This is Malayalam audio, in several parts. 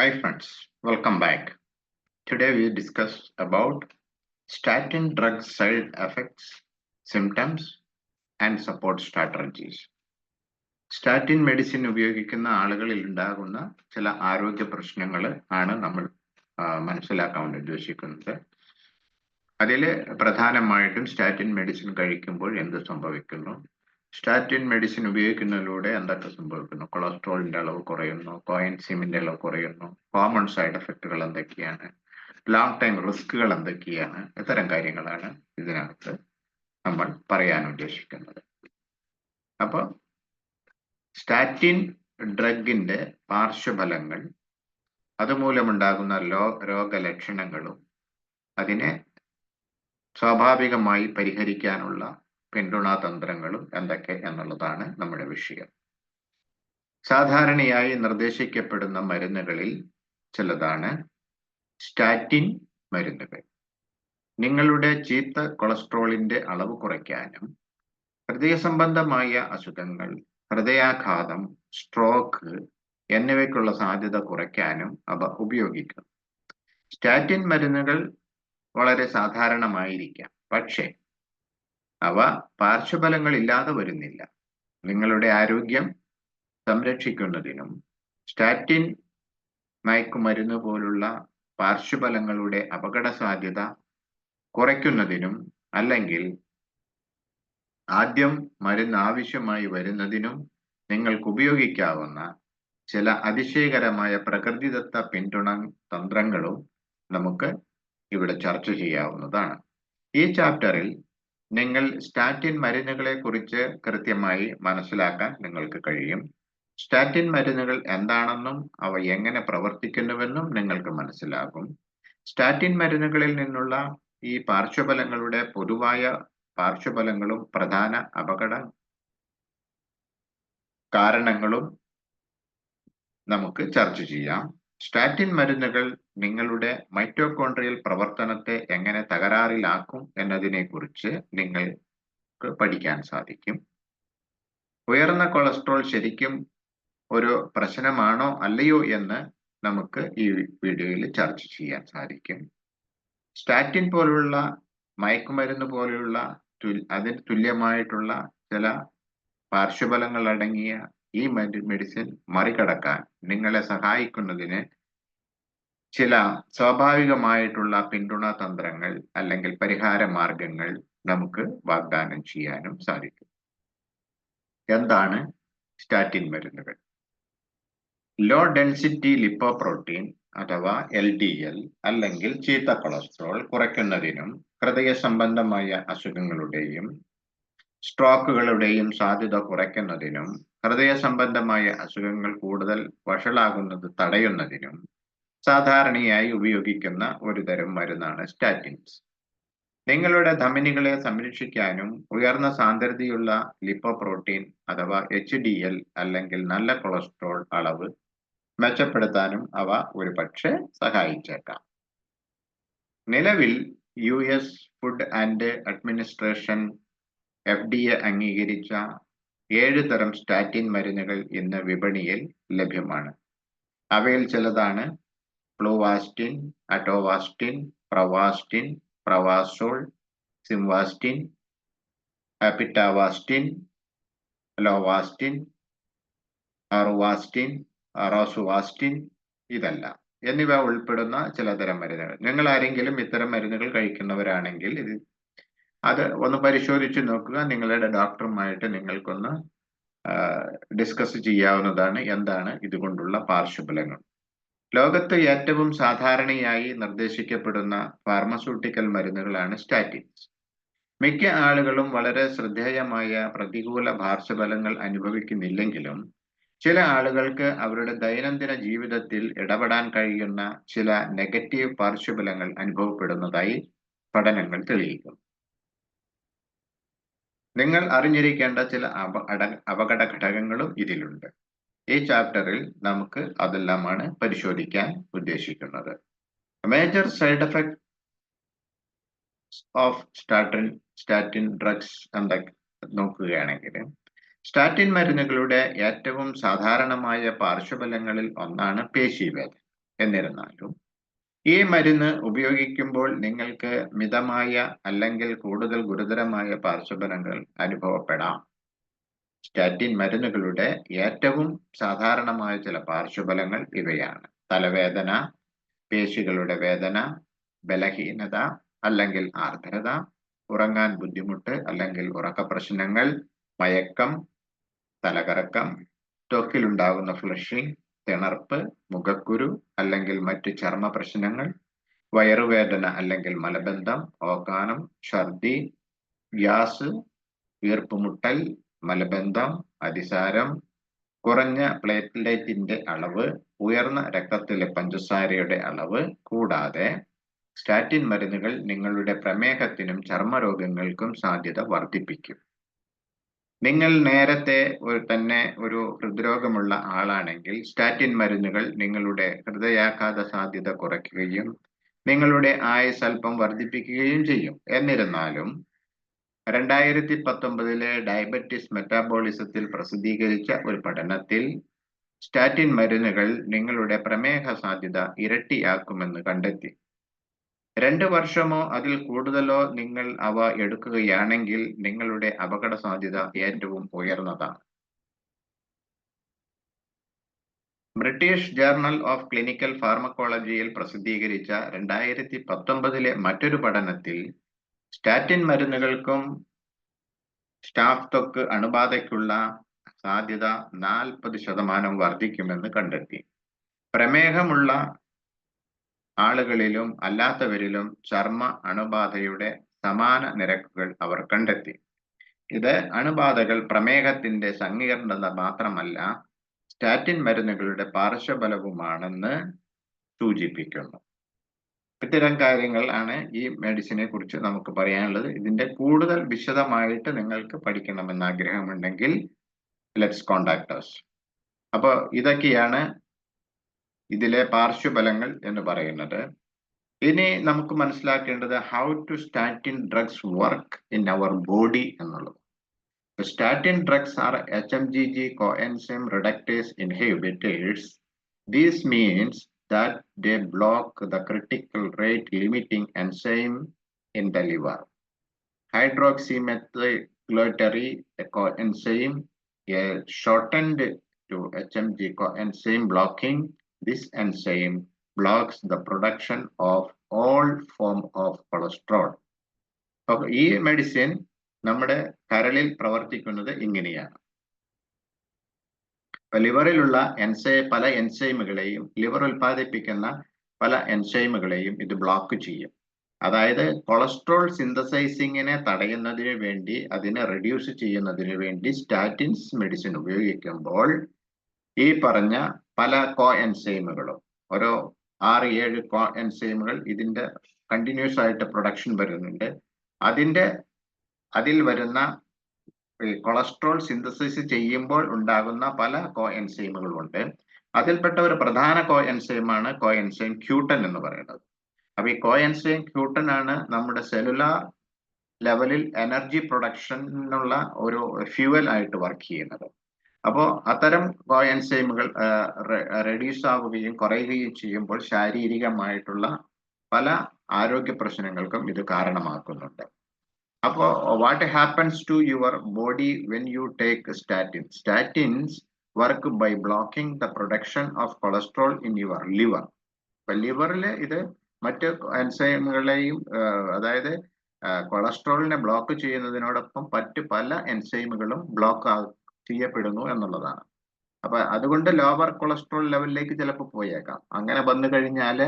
Hi friends, welcome back. Today we discuss about statin drug side effects, symptoms and support strategies. Statin medicine ഉപയോഗിക്കുന്ന ആളുകളിൽ ഉണ്ടാകുന്ന ചില ആരോഗ്യ പ്രശ്നങ്ങൾ ആണ് നമ്മൾ മനസ്സിലാക്കാൻ ഉദ്ദേശിക്കുന്നത് അതിൽ പ്രധാനമായിട്ടും സ്റ്റാറ്റിൻ മെഡിസിൻ കഴിക്കുമ്പോൾ എന്ത് സംഭവിക്കുന്നു സ്റ്റാറ്റിൻ മെഡിസിൻ ഉപയോഗിക്കുന്നതിലൂടെ എന്തൊക്കെ സംഭവിക്കുന്നു? കൊളസ്ട്രോളിന്റെ അളവ് കുറയുന്നു കോയിൻസിമിന്റെ അളവ് കുറയുന്നു കോമൺ സൈഡ് എഫക്റ്റുകൾ എന്തൊക്കെയാണ് ലോങ് ടൈം റിസ്കുകൾ എന്തൊക്കെയാണ് ഇത്തരം കാര്യങ്ങളാണ് ഇതിനകത്ത് നമ്മൾ പറയാൻ ഉദ്ദേശിക്കുന്നത്. അപ്പോൾ സ്റ്റാറ്റിൻ ഡ്രഗിന്റെ പാർശ്വഫലങ്ങൾ അതുമൂലമുണ്ടാകുന്ന ലോ രോഗലക്ഷണങ്ങളും അതിനെ സ്വാഭാവികമായി പരിഹരിക്കാനുള്ള പിന്തുണാ തന്ത്രങ്ങളും എന്തൊക്കെ എന്നുള്ളതാണ് നമ്മുടെ വിഷയം. സാധാരണയായി നിർദ്ദേശിക്കപ്പെടുന്ന മരുന്നുകളിൽ ചിലതാണ് സ്റ്റാറ്റിൻ മരുന്നുകൾ. നിങ്ങളുടെ ചീത്ത കൊളസ്ട്രോളിന്റെ അളവ് കുറയ്ക്കാനും ഹൃദയ സംബന്ധമായ അസുഖങ്ങൾ ഹൃദയാഘാതം സ്ട്രോക്ക് എന്നിവയ്ക്കുള്ള സാധ്യത കുറയ്ക്കാനും അവ ഉപയോഗിക്കുന്നു സ്റ്റാറ്റിൻ മരുന്നുകൾ വളരെ സാധാരണമായിരിക്കാം. പക്ഷേ അവ പാർശ്വഫലങ്ങൾ ഇല്ലാതെ വരുന്നില്ല. നിങ്ങളുടെ ആരോഗ്യം സംരക്ഷിക്കുന്നതിനും സ്റ്റാറ്റിൻ മയക്കുമരുന്ന് പോലുള്ള പാർശ്വഫലങ്ങളുടെ അപകട സാധ്യത കുറയ്ക്കുന്നതിനും അല്ലെങ്കിൽ ആദ്യം മരുന്ന് ആവശ്യമായി വരുന്നതിനും നിങ്ങൾക്ക് ഉപയോഗിക്കാവുന്ന ചില അതിശയകരമായ പ്രകൃതിദത്ത പിന്തുണ തന്ത്രങ്ങളും നമുക്ക് ഇവിടെ ചർച്ച ചെയ്യാവുന്നതാണ്. ഈ ചാപ്റ്ററിൽ നിങ്ങൾ സ്റ്റാറ്റിൻ മരുന്നുകളെ കുറിച്ച് കൃത്യമായി മനസ്സിലാക്കാൻ നിങ്ങൾക്ക് കഴിയും. സ്റ്റാറ്റിൻ മരുന്നുകൾ എന്താണെന്നും അവ എങ്ങനെ പ്രവർത്തിക്കുന്നുവെന്നും നിങ്ങൾക്ക് മനസ്സിലാകും. സ്റ്റാറ്റിൻ മരുന്നുകളിൽ നിന്നുള്ള ഈ പാർശ്വഫലങ്ങളുടെ പൊതുവായ പാർശ്വഫലങ്ങളും പ്രധാന അപകട കാരണങ്ങളും നമുക്ക് ചർച്ച ചെയ്യാം. സ്റ്റാറ്റിൻ മരുന്നുകൾ നിങ്ങളുടെ മൈറ്റോകോൺട്രിയൽ പ്രവർത്തനത്തെ എങ്ങനെ തകരാറിലാക്കും എന്നതിനെക്കുറിച്ച് നിങ്ങൾക്ക് പഠിക്കാൻ സാധിക്കും. ഉയർന്ന കൊളസ്ട്രോൾ ശരിക്കും ഒരു പ്രശ്നമാണോ അല്ലയോ എന്ന് നമുക്ക് ഈ വീഡിയോയിൽ ചർച്ച ചെയ്യാൻ സാധിക്കും. സ്റ്റാറ്റിൻ പോലുള്ള മയക്കുമരുന്ന് പോലെയുള്ള അതിന് തുല്യമായിട്ടുള്ള ചില പാർശ്വഫലങ്ങൾ അടങ്ങിയ ഈ മെഡിസിൻ മറികടക്കാൻ നിങ്ങളെ സഹായിക്കുന്നതിന് ചില സ്വാഭാവികമായിട്ടുള്ള പിന്തുണ തന്ത്രങ്ങൾ അല്ലെങ്കിൽ പരിഹാര മാർഗങ്ങൾ നമുക്ക് വാഗ്ദാനം ചെയ്യാനും സാധിക്കും. എന്താണ് സ്റ്റാറ്റിൻ മരുന്നുകൾ? ലോ ഡെൻസിറ്റി ലിപ്പോപ്രോട്ടീൻ അഥവാ എൽ ഡി എൽ അല്ലെങ്കിൽ ചീത്ത കൊളസ്ട്രോൾ കുറയ്ക്കുന്നതിനും ഹൃദയ സംബന്ധമായ അസുഖങ്ങളുടെയും സ്ട്രോക്കുകളുടെയും സാധ്യത കുറയ്ക്കുന്നതിനും ഹൃദയ സംബന്ധമായ അസുഖങ്ങൾ കൂടുതൽ വഷളാകുന്നത് തടയുന്നതിനും സാധാരണയായി ഉപയോഗിക്കുന്ന ഒരു തരം മരുന്നാണ് സ്റ്റാറ്റിൻസ് നിങ്ങളുടെ ധമനികളെ സംരക്ഷിക്കാനും ഉയർന്ന സാന്ദ്രതയുള്ള ലിപ്പോപ്രോട്ടീൻ അഥവാ എച്ച് ഡി എൽ അല്ലെങ്കിൽ നല്ല കൊളസ്ട്രോൾ അളവ് മെച്ചപ്പെടുത്താനും അവ ഒരുപക്ഷെ സഹായിച്ചേക്കാം. നിലവിൽ U S food and administration F D A അംഗീകരിച്ച ഏഴ് തരം സ്റ്റാറ്റിൻ മരുന്നുകൾ ഇന്ന് വിപണിയിൽ ലഭ്യമാണ്. അവയിൽ ചിലതാണ് ഫ്ലൂവാസ്റ്റിൻ അറ്റോവാസ്റ്റിൻ പ്രവാസ്റ്റിൻ പ്രവാസോൾ സിംവാസ്റ്റിൻ അപിറ്റാവാസ്റ്റിൻ ലോവാസ്റ്റിൻ അറുവാസ്റ്റിൻ റോസുവാസ്റ്റിൻ ഇതല്ല. എന്നിവ ഉൾപ്പെടുന്ന ചിലതരം മരുന്നുകൾ. നിങ്ങൾ ആരെങ്കിലും ഇത്തരം മരുന്നുകൾ കഴിക്കുന്നവരാണെങ്കിൽ ഇത് അത് ഒന്ന് പരിശോധിച്ച് നോക്കുക. നിങ്ങളുടെ ഡോക്ടറുമായിട്ട് നിങ്ങൾക്കൊന്ന് ഡിസ്കസ് ചെയ്യാവുന്നതാണ് എന്താണ് ഇതുകൊണ്ടുള്ള പാർശ്വഫലങ്ങൾ. ലോകത്ത് ഏറ്റവും സാധാരണയായി നിർദ്ദേശിക്കപ്പെടുന്ന ഫാർമസ്യൂട്ടിക്കൽ മരുന്നുകളാണ് സ്റ്റാറ്റിൻസ്. മിക്ക ആളുകളും വളരെ ശ്രദ്ധേയമായ പ്രതികൂല പാർശ്വഫലങ്ങൾ അനുഭവിക്കുന്നില്ലെങ്കിലും ചില ആളുകൾക്ക് അവരുടെ ദൈനംദിന ജീവിതത്തിൽ ഇടപെടാൻ കഴിയുന്ന ചില നെഗറ്റീവ് പാർശ്വഫലങ്ങൾ അനുഭവപ്പെടുന്നതായി പഠനങ്ങൾ തെളിയിക്കുന്നു. നിങ്ങൾ അറിഞ്ഞിരിക്കേണ്ട ചില അപ അപകട ഘടകങ്ങളും ഇതിലുണ്ട്. ഈ ചാപ്റ്ററിൽ നമുക്ക് അതെല്ലാമാണ് പരിശോധിക്കാൻ ഉദ്ദേശിക്കുന്നത്. Major side effect of statin statin drugs എന്തൊക്കെ നോക്കുകയാണെങ്കിൽ സ്റ്റാറ്റിൻ മരുന്നുകളുടെ ഏറ്റവും സാധാരണമായ പാർശ്വഫലങ്ങളിൽ ഒന്നാണ് പേശീവേദന. എന്നിരുന്നാലും ഈ മരുന്ന് ഉപയോഗിക്കുമ്പോൾ നിങ്ങൾക്ക് മിതമായ അല്ലെങ്കിൽ കൂടുതൽ ഗുരുതരമായ പാർശ്വഫലങ്ങൾ അനുഭവപ്പെടാം. സ്റ്റാറ്റിൻ മരുന്നുകളുടെ ഏറ്റവും സാധാരണമായ ചില പാർശ്വഫലങ്ങൾ ഇവയാണ്. തലവേദന പേശികളുടെ വേദന ബലഹീനത അല്ലെങ്കിൽ ആർദ്രത ഉറങ്ങാൻ ബുദ്ധിമുട്ട് അല്ലെങ്കിൽ ഉറക്ക പ്രശ്നങ്ങൾ മയക്കം തലകറക്കം ത്വക്കിലുണ്ടാകുന്ന ഫ്ലഷിംഗ് തിണർപ്പ് മുഖക്കുരു അല്ലെങ്കിൽ മറ്റു ചർമ്മ പ്രശ്നങ്ങൾ വയറുവേദന അല്ലെങ്കിൽ മലബന്ധം ഓക്കാനം ഛർദി ഗ്യാസ് വീർപ്പുമുട്ടൽ മലബന്ധം അതിസാരം കുറഞ്ഞ പ്ലേറ്റ്ലേറ്റിന്റെ അളവ് ഉയർന്ന രക്തത്തിലെ പഞ്ചസാരയുടെ അളവ് കൂടാതെ സ്റ്റാറ്റിൻ മരുന്നുകൾ നിങ്ങളുടെ പ്രമേഹത്തിനും ചർമ്മരോഗങ്ങൾക്കും സാധ്യത വർദ്ധിപ്പിക്കും. നിങ്ങൾ നേരത്തെ ഒരു തന്നെ ഒരു ഹൃദ്രോഗമുള്ള ആളാണെങ്കിൽ സ്റ്റാറ്റിൻ മരുന്നുകൾ നിങ്ങളുടെ ഹൃദയാഘാത സാധ്യത കുറയ്ക്കുകയും നിങ്ങളുടെ ആയുസ് അല്പം വർദ്ധിപ്പിക്കുകയും ചെയ്യും. എന്നിരുന്നാലും രണ്ടായിരത്തി പത്തൊമ്പതിലെ ഡയബറ്റിസ് മെറ്റാബോളിസത്തിൽ പ്രസിദ്ധീകരിച്ച ഒരു പഠനത്തിൽ സ്റ്റാറ്റിൻ മരുന്നുകൾ നിങ്ങളുടെ പ്രമേഹ സാധ്യത ഇരട്ടിയാക്കുമെന്ന് കണ്ടെത്തി. രണ്ട് വർഷമോ അതിൽ കൂടുതലോ നിങ്ങൾ അവ എടുക്കുകയാണെങ്കിൽ നിങ്ങളുടെ അപകട സാധ്യത ഏറ്റവും ഉയർന്നതാണ്. ബ്രിട്ടീഷ് ജേർണൽ ഓഫ് ക്ലിനിക്കൽ ഫാർമക്കോളജിയിൽ പ്രസിദ്ധീകരിച്ച രണ്ടായിരത്തി പത്തൊമ്പതിലെ മറ്റൊരു പഠനത്തിൽ സ്റ്റാറ്റിൻ മരുന്നുകൾക്കും സ്റ്റാഫ് ത്വക്ക് അണുബാധയ്ക്കുള്ള സാധ്യത നാൽപ്പത് ശതമാനം വർദ്ധിക്കുമെന്ന് കണ്ടെത്തി. പ്രമേഹമുള്ള ആളുകളിലും അല്ലാത്തവരിലും ചർമ്മ അണുബാധയുടെ സമാന നിരക്കുകൾ അവർ കണ്ടെത്തി. ഇത് അണുബാധകൾ പ്രമേഹത്തിന്റെ സങ്കീർണത മാത്രമല്ല സ്റ്റാറ്റിൻ മരുന്നുകളുടെ പാർശ്വഫലവുമാണെന്ന് സൂചിപ്പിക്കുന്നു. ഇത്തരം കാര്യങ്ങൾ ആണ് ഈ മെഡിസിനെ കുറിച്ച് നമുക്ക് പറയാനുള്ളത്. ഇതിന്റെ കൂടുതൽ വിശദമായിട്ട് നിങ്ങൾക്ക് പഠിക്കണമെന്ന് ആഗ്രഹമുണ്ടെങ്കിൽ ലെറ്റ്സ് കോണ്ടാക്ടേഴ്സ് അപ്പോൾ ഇതൊക്കെയാണ് ഇതിലെ പാർശ്വഫലങ്ങൾ എന്ന് പറയുന്നത് ഇനി നമുക്ക് മനസ്സിലാക്കേണ്ടത് how to statin drugs work in our body എന്നുള്ളത് statin drugs are H M G G coenzyme reductase inhibitors these means that they block the critical rate limiting enzyme in the liver. Hydroxymethylglutari coenzyme is shortened to HMG coenzyme blocking. This enzyme blocks the production of all form of cholesterol. Okay, ഈ മെഡിസിൻ നമ്മുടെ കരളിൽ പ്രവർത്തിക്കുന്നത് ഇങ്ങനെയാണ് ലിവറിലുള്ള എൻസൈ പല എൻസൈമുകളെയും ലിവർ ഉൽപ്പാദിപ്പിക്കുന്ന പല എൻസൈമുകളെയും ഇത് ബ്ലോക്ക് ചെയ്യും അതായത് കൊളസ്ട്രോൾ സിന്തസൈസിങ്ങിനെ തടയുന്നതിന് വേണ്ടി അതിനെ റെഡ്യൂസ് ചെയ്യുന്നതിന് വേണ്ടി സ്റ്റാറ്റിൻസ് മെഡിസിൻ ഉപയോഗിക്കുമ്പോൾ ഈ പറഞ്ഞ പല കോ എൻസൈമുകളും ഓരോ ആറ് ഏഴ് കോ എൻസൈമുകൾ ഇതിന്റെ കണ്ടിന്യൂസ് ആയിട്ട് പ്രൊഡക്ഷൻ വരുന്നുണ്ട്. അതിന്റെ അതിൽ വരുന്ന കൊളസ്ട്രോൾ സിന്തസിസ് ചെയ്യുമ്പോൾ ഉണ്ടാകുന്ന പല കോ എൻസൈമുകളുണ്ട് അതിൽപ്പെട്ട ഒരു പ്രധാന കോ എൻസൈമാണ് കോ എൻസൈം ക്യൂട്ടൻ എന്ന് പറയുന്നത്. അപ്പൊ ഈ കോ എൻസൈം ക്യൂട്ടൻ ആണ് നമ്മുടെ സെലുലാർ ലെവലിൽ എനർജി പ്രൊഡക്ഷനുള്ള ഒരു ഫ്യൂവൽ ആയിട്ട് വർക്ക് ചെയ്യുന്നത്. അപ്പോൾ അത്തരം കോ എൻസൈമുകൾ റെഡ്യൂസ് ആവുകയും കുറയുകയും ചെയ്യുമ്പോൾ ശാരീരികമായിട്ടുള്ള പല ആരോഗ്യ പ്രശ്നങ്ങൾക്കും ഇത് കാരണമാക്കുന്നുണ്ട്. അപ്പോൾ what happens to your body when you take statin statins work by blocking the production of cholesterol in your liver ഇപ്പൊ ലിവറിൽ ഇത് മറ്റ് എൻസൈമുകളെയും അതായത് കൊളസ്ട്രോളിനെ ബ്ലോക്ക് ചെയ്യുന്നതിനോടൊപ്പം മറ്റ് പല എൻസൈമുകളും ബ്ലോക്ക് ചെയ്യപ്പെടുന്നു എന്നുള്ളതാണ്. അപ്പൊ അതുകൊണ്ട് ലോവർ കൊളസ്ട്രോൾ ലെവലിലേക്ക് ചിലപ്പോൾ പോയേക്കാം. അങ്ങനെ വന്നു കഴിഞ്ഞാൽ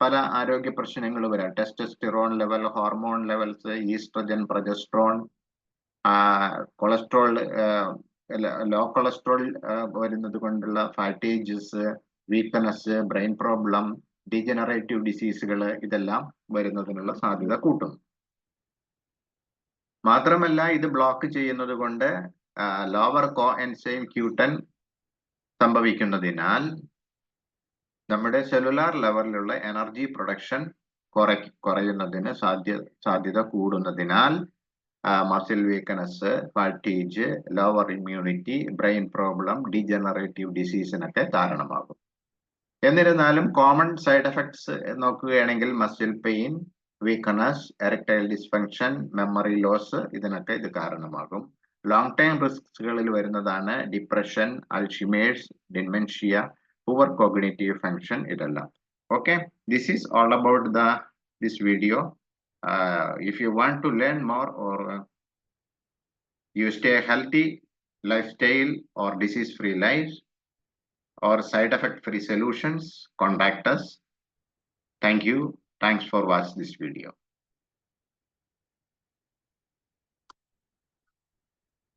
പല ആരോഗ്യ പ്രശ്നങ്ങൾ വരാം. Testosterone level hormone levels oestrogen progesterone cholesterol low cholesterol വരുന്നത് കൊണ്ടുള്ള fatigues weakness brain problem degenerative ഡിസീസുകൾ ഇതെല്ലാം വരുന്നതിനുള്ള സാധ്യത കൂട്ടുന്നു. മാത്രമല്ല ഇത് ബ്ലോക്ക് ചെയ്യുന്നത് കൊണ്ട് ലോവർ കോ എൻസൈം ക്യൂട്ടൻ സംഭവിക്കുന്നതിനാൽ നമ്മുടെ സെല്ലുലാർ ലെവലിലുള്ള എനർജി പ്രൊഡക്ഷൻ കുറ കുറയുന്നതിന് സാധ്യ സാധ്യത കൂടുന്നതിനാൽ muscle weakness fatigue lower immunity brain problem degenerative ഡിസീസിനൊക്കെ കാരണമാകും. എന്നിരുന്നാലും കോമൺ സൈഡ് എഫക്ട്സ് നോക്കുകയാണെങ്കിൽ muscle pain weakness erectile dysfunction memory loss ഇതിനൊക്കെ ഇത് കാരണമാകും. ലോങ് ടൈം റിസ്കുകളിൽ വരുന്നതാണ് depression Alzheimer's dementia poor cognitive function ഇതെല്ലാം okay this is all about the this video if you want to learn more or you stay healthy lifestyle or disease free life or side effect free solutions contact us thank you thanks for watching this video